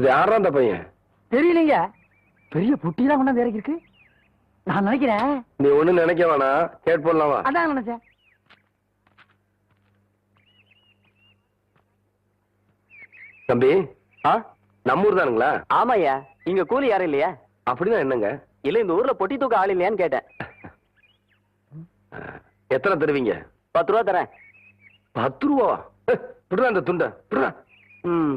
இது யாரா அந்த பையன்? தெரியலீங்க. பெரிய புட்டிலாம் கொண்டாந்து இறக்கி இருக்கு. நான் நினைக்கிறேன். நீ ஒண்ணு நினைக்க வேணாம். கேட் போடலாமா? அதான் நினைச்சேன். தம்பி ஆ? நம்ம ஊர் தானுங்களா? ஆமாய்யா. இங்க கூலி யாரும் இல்லையா? அப்படின்னா என்னங்க? இல்ல இந்த ஊர்ல பொட்டி தூக்க ஆள் இல்லையான்னு கேட்டேன். எத்தனை தருவீங்க? பத்து ரூபா தரேன். பத்து ரூபா விடுறா அந்த துண்டை விடுறா ம்.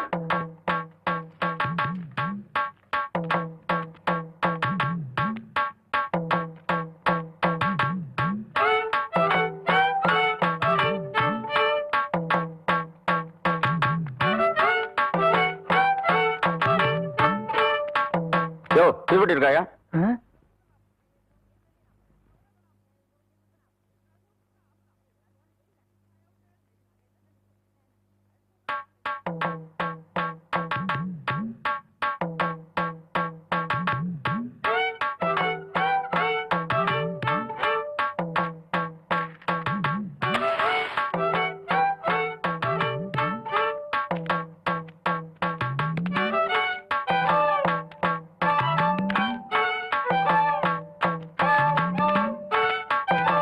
யோ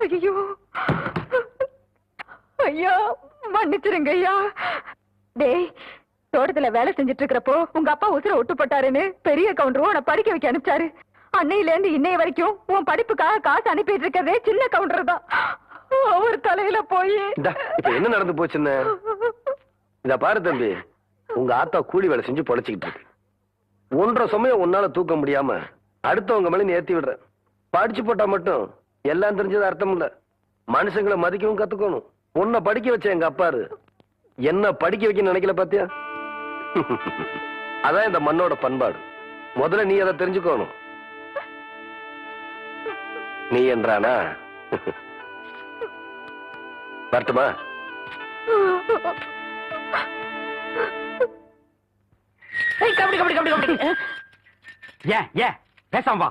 ஐயோ. ஐயா மன்னிச்சிருங்க ஐயா. டேய் தோட்டத்துல வேலை செஞ்சுட்டு இருக்கிறப்போ உங்க அப்பா உசுர ஒட்டு போட்டாருன்னு பெரிய கவுண்டரும் உன்னை படிக்க வைக்க அனுப்பிச்சாரு. அன்னையில இருந்து இன்னைய வரைக்கும் உன் படிப்புக்காக காசு அனுப்பிட்டு இருக்கிறதே சின்ன கவுண்டர் தான். அவர் தலையில போய். இப்ப என்ன நடந்து போச்சுன்னு? இத பாரு தம்பி உங்க ஆத்தா கூலி வேலை செஞ்சு பொழைச்சிக்கிட்டு இருக்கு ஒன்றரை சமயம் உன்னால தூக்க முடியாம அடுத்தவங்க மேல நீ ஏத்தி விடுற. படிச்சு போட்டா மட்டும் எல்லாம் தெரிஞ்சது அர்த்தம் இல்ல மனுஷங்களை மதிக்கவும் கத்துக்கணும். உன்னை படிக்க வச்ச எங்க அப்பாரு. என்ன படிக்க வைக்க நினைக்கல பாத்தியா? அதான் இந்த மண்ணோட பண்பாடு. முதல்ல நீ அதை தெரிஞ்சுக்கணும். நீ என்றானா? வரட்டுமா? ஏய், கபடி கபடி கபடி கபடி. ஏன் ஏன்? பேசாம வா.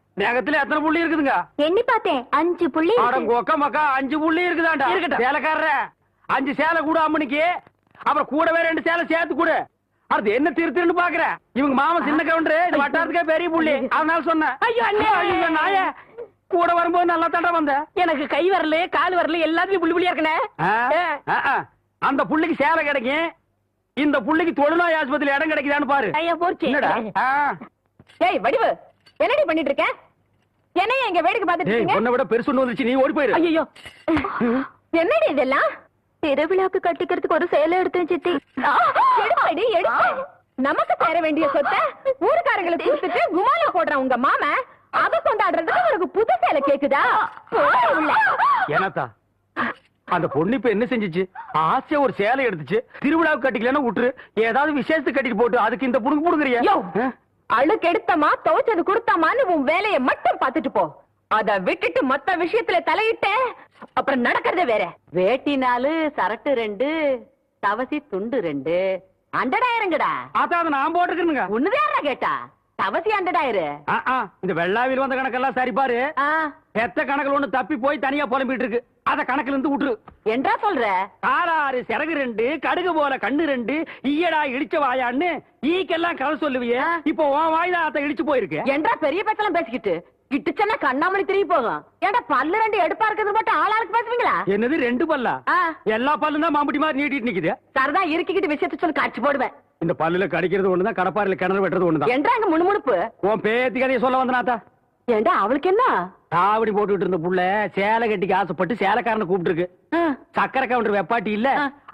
நேகத்துல எத்தனை புள்ளி இருக்குதுங்க? எண்ணி பார்த்தேன். அஞ்சு புள்ளி. கொக்க மக்கா அஞ்சு புள்ளி இருக்குதாண்டா? இருக்கட்டும். சேலைக்காரர அஞ்சு சேலை கூட அம்மனுக்கு அப்புறம் கூடவே ரெண்டு சேலை சேர்த்து கொடு. அடுத்து என்ன திரு திருன்னு பாக்குற? இவங்க மாமன் சின்ன கவுண்டரு வட்டாரத்துக்கே பெரிய புள்ளி. அதனால சொன்னேன் ஐயோ. ஐயோ, நாயே. கூட வரும்போது நல்லா தாண்டா வந்த. எனக்கு கை வரல கால் வரல எல்லாத்துலயும் புள்ளி புள்ளியா இருக்கனே. அந்த புள்ளிக்கு சேலை கிடைக்கும். இந்த புள்ளிக்கு தொழுநோய் ஆஸ்பத்திரி இடம் கிடைக்குதான்னு பாரு. ஐயா போச்சு. ஏய் வடிவு என்னடி பண்ணிட்டு இருக்க? என்னைய எங்க வேடிக்கை பார்த்துட்டு இருக்கீங்க? உன்னை விட பெருசு ஒண்ணு வந்துச்சு நீ ஓடி போயிரு. ஐயோ என்னடி இதெல்லாம்? திருவிழாக்கு கட்டிக்கிறதுக்கு ஒரு சேலை எடுத்தேன் சித்தி. எடுப்படி எடுப்பு. நமக்கு சேர வேண்டிய சொத்தை ஊருக்காரங்களுக்கு கொடுத்துட்டு குமாலா போடுறான் உங்க மாம அத கொண்டாடுறதுக்கு உனக்கு புது சேலை கேக்குதா? போடி உள்ள. ஏனாத்தா அந்த பொண்ணு இப்ப என்ன செஞ்சுச்சு? ஆசையா ஒரு சேலை எடுத்துச்சு திருவிழாவுக்கு கட்டிக்கலன்னா விட்டுரு. ஏதாவது விசேஷத்துக்கு கட்டிட்டு போட்டு அதுக்கு இந்த புடுங்க புடுங்குறியா? யோ, அழுக்கு எடுத்தமா துவைச்சது கொடுத்தமான்னு உன் வேலைய மட்டும் பார்த்துட்டு போ. அத விட்டுட்டு மத்த விஷயத்துல தலையிட்ட அப்புறம் நடக்கிறதே வேற. வேட்டி நாலு சரட்டு ரெண்டு தவசி துண்டு ரெண்டு. அண்டடாயிரங்கடா. அதான் அதை நான் போட்டுருக்கணுங்க. ஒண்ணுதான் கேட்டா? தவசி அண்டடாயிரு. இந்த வெள்ளாவில் வந்த கணக்கெல்லாம் சரி பாரு ஆ. பெத்த கணக்குல ஒண்ணு தப்பி போய் தனியா புலம்பிட்டு இருக்கு. அத கணக்குல இருந்து விட்டுரு. என்றா சொல்ற? காலாறு சிறகு ரெண்டு கடுகு போல கண்ணு ரெண்டு ஈயடா இடிச்ச வாயான்னு ஈக்கெல்லாம் கதை சொல்லுவியே. இப்போ உன் வாய் தான் அத இடிச்சு போயிருக்கு. என்றா பெரிய பேச்செல்லாம் பேசிக்கிட்டு. கிட்டுச்சன்னா கண்ணாமணி திரும்பி போகும். ஏன்டா பல்லு ரெண்டு எடுப்பா இருக்கிறது மட்டும் ஆளாளுக்கு பேசுவீங்களா? என்னது ரெண்டு பல்லா. எல்லா பல்லும் தான் மாம்புட்டி மாதிரி நீட்டிட்டு நிக்குது. சரிதான் இருக்கிக்கிட்டு விஷயத்த சொல்லி காட்சி போடுவேன். இந்த பல்லுல கடிக்கிறது ஒண்ணுதான் கடப்பாரில கிணறு வெட்டுறது ஒண்ணுதான். என்றா அங்க முணுமுணுப்பு. உன் பேத்தி கதையை சொல்ல வந்தனாத்தா ஏண்டா அவளுக்கு என்ன? காவடி போட்டுட்டு இருந்த புள்ள சேலை கட்டிக்கு ஆசைப்பட்டு சேலைக்காரனை கூப்பிட்டு இருக்கு சக்கரை கவுண்டர் வெப்பாட்டி இல்ல.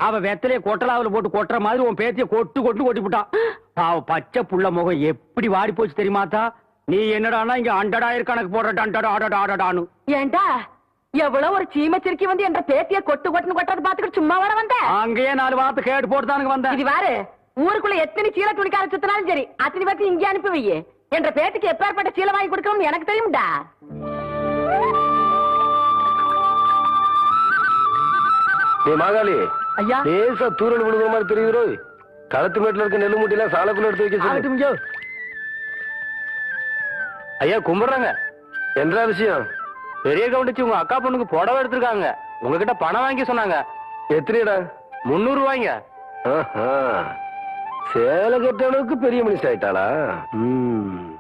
அவ வெத்தலைய கொட்டலாவில போட்டு கொட்டுற மாதிரி உன் பேத்திய கொட்டு கொட்டு கொட்டி விட்டான் அவ பச்சை புள்ள முகம் எப்படி வாடி போச்சு தெரியுமாத்தா நீ என்னடான்னா இங்க அண்டடாயிரம் கணக்கு போடுற டண்டடா ஆடடா ஆடடான்னு ஏண்டா எவ்வளவு ஒரு சீமச்சிருக்கி வந்து என்ற பேத்திய கொட்டு கொட்டுன்னு கொட்டது பாத்துக்கிட்டு சும்மா வர வந்த? அங்கேயே நாலு வார்த்தை கேட்டு போட்டுதானுங்க வந்தேன் இது வாரு ஊருக்குள்ள எத்தனை சீல துணிக்கார சுத்தினாலும் சரி அத்தனை பேர்த்து இங்கே அனுப்பி வையே. என்ற பேத்துக்கு எப்பேற்பட்ட சீலை வாங்கி கொடுக்கணும்னு எனக்கு தெரியும்டா. ஏ மாகாளி ஐயா. லேசா தூரல் விழுகிற மாதிரி தெரியுதோ களத்து மேட்டுல இருக்க நெல்லு மூட்டையெல்லாம் சாலக்குள்ள எடுத்து வைக்க சொல்லு. ஐயோ. கும்பிடுறாங்க. என்ன விஷயம்? பெரிய கவுண்டச்சி உங்க அக்கா பொண்ணுக்கு புடவை எடுத்திருக்காங்க. உங்ககிட்ட பணம் வாங்கி சொன்னாங்க. எத்தனைடா முந்நூறு ரூபாய்ங்க. சேலை கட்ட அளவுக்கு பெரிய மனுஷன் ஆயிட்டாளா ம்.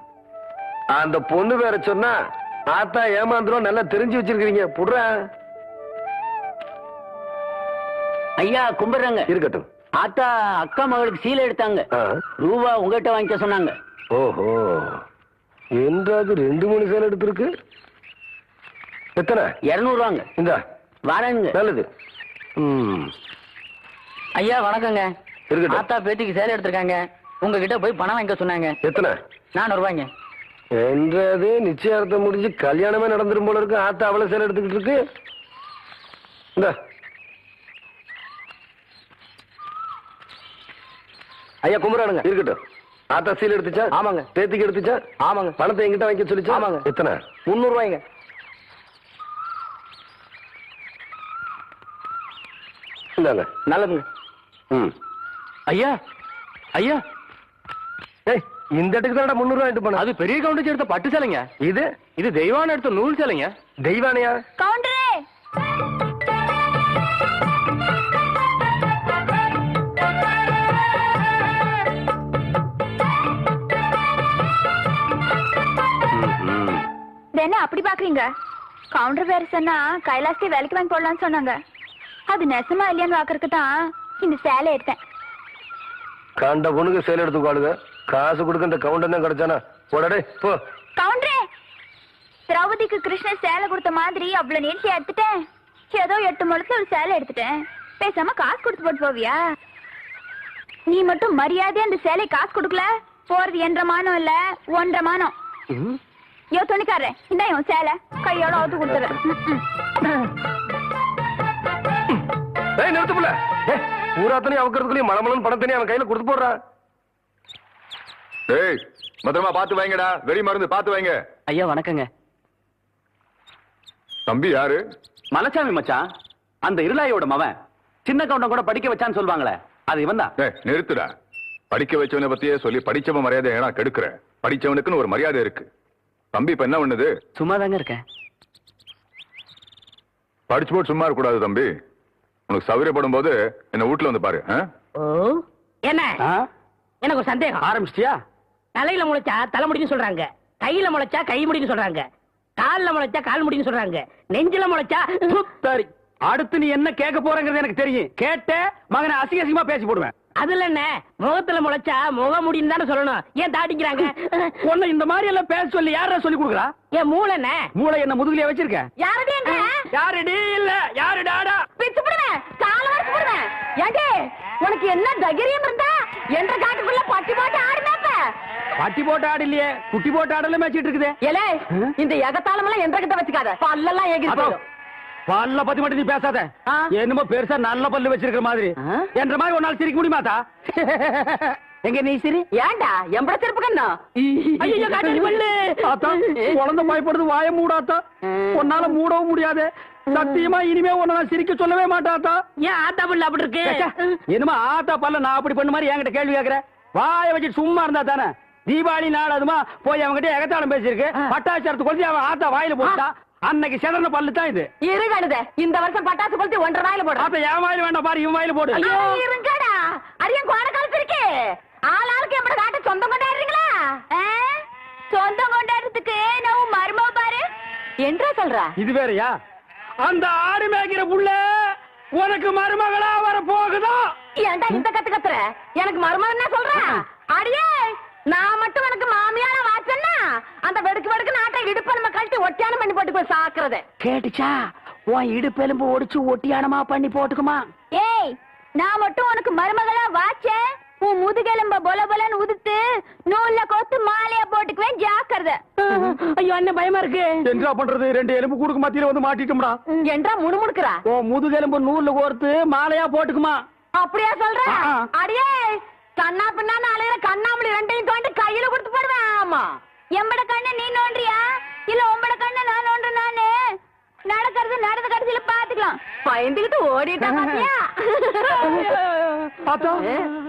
அந்த பொண்ணு வேற சொன்னா ஆத்தா ஏமாந்துரும் நல்லா தெரிஞ்சு வச்சிருக்கீங்க புடுற. ஐயா கும்பிடுறாங்க. இருக்கட்டும். ஆத்தா அக்கா மகளுக்கு சீலை எடுத்தாங்க. ரூபா உங்ககிட்ட வாங்கிக்க சொன்னாங்க. ஓஹோ. என்றாது ரெண்டு மூணு சேலை எடுத்திருக்கு? எத்தனை? இருநூறு ரூபாங்க இந்த. வரேங்க நல்லது. ம். ஐயா வணக்கங்க. இருக்கட்டும். ஆத்தா பேத்திக்கு சேலை எடுத்திருக்காங்க. உங்ககிட்ட போய் பணம் வாங்கிக்க சொன்னாங்க. எத்தனை? நானூறு ரூபாய்ங்க. என்றது நிச்சயார்த்தம் முடிஞ்சு கல்யாணமே நடந்துரும் போல இருக்கு. ஆத்தா அவ்வளவு சேலை எடுத்துக்கிட்டு இருக்கு. இந்த. ஐயா கும்பிடுறானுங்க. இருக்கட்டும். ஆத்தா சீல் எடுத்துச்சா? ஆமாங்க. பேத்திக்கு எடுத்துச்சா? ஆமாங்க. பணத்தை எங்கிட்ட வாங்கி சொல்லிச்சா? ஆமாங்க. எத்தனை? முந்நூறு ரூபாய்ங்க. இந்தாங்க. நல்லதுங்க. ம். ஐயா ஐயா. ஏய் இந்த இடத்துக்கு தான் முந்நூறு ரூபாய் போன அது பெரிய கவுண்டச்சி எடுத்த பட்டு சேலைங்க. இது? இது தெய்வான எடுத்த நூல் சேலைங்க. தெய்வானையா? கவுண்டரே! என்ன அப்படி பாக்குறீங்க? கவுண்டர் வேற சொன்னா கைலாசத்தை வேலைக்கு வாங்கி போடலாம்னு சொன்னாங்க. அது நெசமா இல்லையான்னு பாக்குறதுக்கு தான் இந்த சேலை எடுத்தேன். கண்ட பொண்ணுக்கு சேலை எடுத்துக்காளுங்க காசு கொடுக்க இந்த கவுண்டர் தான் கிடைச்சானா? போடடே போ. கவுண்டரே திரௌபதிக்கு கிருஷ்ணர் சேலை கொடுத்த மாதிரி அவ்வளவு நீட்சி எடுத்துட்டேன். ஏதோ எட்டு முழத்துல ஒரு சேலை எடுத்துட்டேன். பேசாம காசு கொடுத்து போட்டு போவியா? நீ மட்டும் மரியாதையா அந்த சேலை காசு கொடுக்கல? போறது என்ற மானம் இல்ல ஒன்றரை மானம். யோ துணிக்காரன் இந்த உன் சேலை. கையோட அவுத்து கொடுத்துறேன். நிறுத்து பூராத்தனையும் அவக்கிறதுக்குள்ளேயும் மலமலன்னு பணத்தனையும் அவன் கையில கொடுத்து போடுறான் டேய் பத்திரமா பாத்து வைங்கடா. வெடி மருந்து பாத்து வைங்க. ஐயா வணக்கங்க. தம்பி யாரு? மலைச்சாமி மச்சான். அந்த இருளாயோட மவன். சின்ன கவுண்டம் கூட படிக்க வச்சான்னு சொல்லுவாங்களே அது இவன் தான் டேய் நிறுத்துடா. படிக்க வச்சவனை பத்தியே சொல்லி படிச்சவன் மரியாதை ஏன்னா கெடுக்கிற? படிச்சவனுக்குன்னு ஒரு மரியாதை இருக்கு. தம்பி இப்ப என்ன பண்ணுது? சும்மா தாங்க இருக்கேன். படிச்சு போட்டு சும்மா இருக்க கூடாது தம்பி. உனக்கு சௌகரியப்படும் போது என்ன வீட்டுல வந்து பாரு? என்ன? எனக்கு ஒரு சந்தேகம். ஆரம்பிச்சிட்டியா? தலையில முளைச்சா தலைமுடின்னு சொல்றாங்க. கையில முளைச்சா கை முடின்னு சொல்றாங்க. கால்ல முளைச்சா கால் முடின்னு சொல்றாங்க. நெஞ்சில முளைச்சா சரி அடுத்து நீ என்ன கேட்க போறங்கிறது எனக்கு தெரியும். கேட்ட மகனை அசிங்க அசிங்கமா பேசி போடுவேன். அதுல என்ன? முகத்துல முளைச்சா முக முடின்னு தானே சொல்லணும். ஏன் தாட்டிக்கிறாங்க உன்னை இந்த மாதிரி எல்லாம் பேச சொல்லி யாரா சொல்லி கொடுக்குறா? ஏன் மூளை என்ன மூளை என்ன முதுகுலயே வச்சிருக்க? யாரடி யாருடி? இல்ல. யாரு டாடா பிச்சு போடுவேன் கால வரைக்கும் போடுவேன் ஏண்டி உனக்கு என்ன தைரியம் இருந்தா என்ற காட்டுக்குள்ள பட்டி போட்டு ஆடுனாப்ப. பட்டி போட்டு ஆடு இல்லையே குட்டி போட்டு ஆடல மேய்ச்சிட்டு இருக்குது. ஏலே இந்த எகத்தாளம் எல்லாம் என்ற கிட்ட வச்சுக்காத. பல்லெல்லாம் அதோ, பல்ல பத்தி மட்டும் நீ பேசாத. என்னமோ பெருசா நல்ல பல்லு வச்சிருக்கிற மாதிரி? என்ற மாதிரி ஒரு நாள் சிரிக்க முடியுமாத்தா? எங்க நீ சிரி? ஏண்டா எம்பட செருப்பு கண்ணா? ஐயோ காட்டு பல்லு. குழந்தை பயப்படுது வாய மூடாத்தா. உன்னால மூடவும் முடியாது. சத்தியமா இனிமே உன்னை சிரிக்க சொல்லவே மாட்டாத்தா? ஏன் ஆத்தா பல்லு அப்படி இருக்கு? என்னமா ஆத்தா பல்ல நான் அப்படி பண்ண மாதிரி என்கிட்ட கேள்வி கேக்குற? வாய வச்சுட்டு சும்மா இருந்தா தானே? தீபாவளி நாள் அதுமா போய் அவன்கிட்ட எகத்தாளம் பேசியிருக்கு. பட்டாச்சாரத்து கொளுத்தி அவன் ஆத்தா வாயில போட்டா. அன்னைக்கு சிதறன பல்லு தான் இது. இருகடுத இந்த வருஷம் பட்டாசு கொளுத்தி ஒன்றரை நாயில போடுறேன் அப்ப என் வாயில வேண்டாம் பாரு இவன் வாயில போடு. இருங்கடா. அரியன் கோண காலத்து இருக்கு. ஆள் ஆளுக்கு எப்படி காட்ட சொந்தம் கொண்டாடுறீங்களா? சொந்தம் கொண்டாடுறதுக்கு நான் மருமக பாரு. என்றா சொல்ற? இது வேறயா? அந்த ஆடு மேய்க்கிற புள்ள உனக்கு மருமகளா வர போகுதா ஏன்டா இந்த கத்து கத்துற? எனக்கு மருமகன் சொல்ற. அடியே நான் மட்டும் எனக்கு மாமியார வாச்சன்னா அந்த வெடுக்கு வெடுக்கு நாட்டை இடுப்ப நம்ம கழட்டி ஒட்டியானம் பண்ணி போட்டு போய் சாக்குறது. கேட்டுச்சா? உன் இடுப்பெலும்பு ஒடிச்சு ஒட்டியானமா பண்ணி போட்டுக்குமா? ஏய் நான் மட்டும் உனக்கு மருமகளா வாச்சேன் உன் முதுகெலும்ப பொல பொலன்னு உதுத்து நூல்ல கோத்து மாலையா போட்டுக்குவேன் ஜாக்கிரதை. ஐயோ அண்ணன் பயமா இருக்கு. என்ன பண்றது ரெண்டு எலும்பு கூடுக்கு மத்தியில வந்து மாட்டிட்டோம்டா. என்றா முணுமுணுக்குறா? உன் முதுகெலும்பு நூல்ல கோர்த்து மாலையா போட்டுக்குமா? அப்படியா சொல்ற. அடியே கண்ணா பின்னா அலையிற கண்ணாமலி ரெண்டையும் தோண்டி கையில கொடுத்து போடுவேன். ஆமா. எம்பட கண்ணை நீ நோண்டுறியா இல்ல உம்பட கண்ணை நான் நோண்டு நானு நடக்கிறது நடந்த கடைசியில பாத்துக்கலாம். பயந்துகிட்டு ஓடிட்டா பாத்தியா?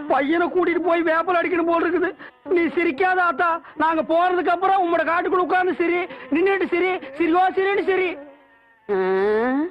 பையனை கூட்டிட்டு போய் வேப்பல் அடிக்கணும் போல் இருக்குது. நீ சிரிக்காத ஆத்தா. நாங்க போறதுக்கு அப்புறம் உங்களோட காட்டுக்குள்ள உட்கார்ந்து சரி. நின்னுட்டு சரி. சிரியோ சரின்னு சரி. ம்.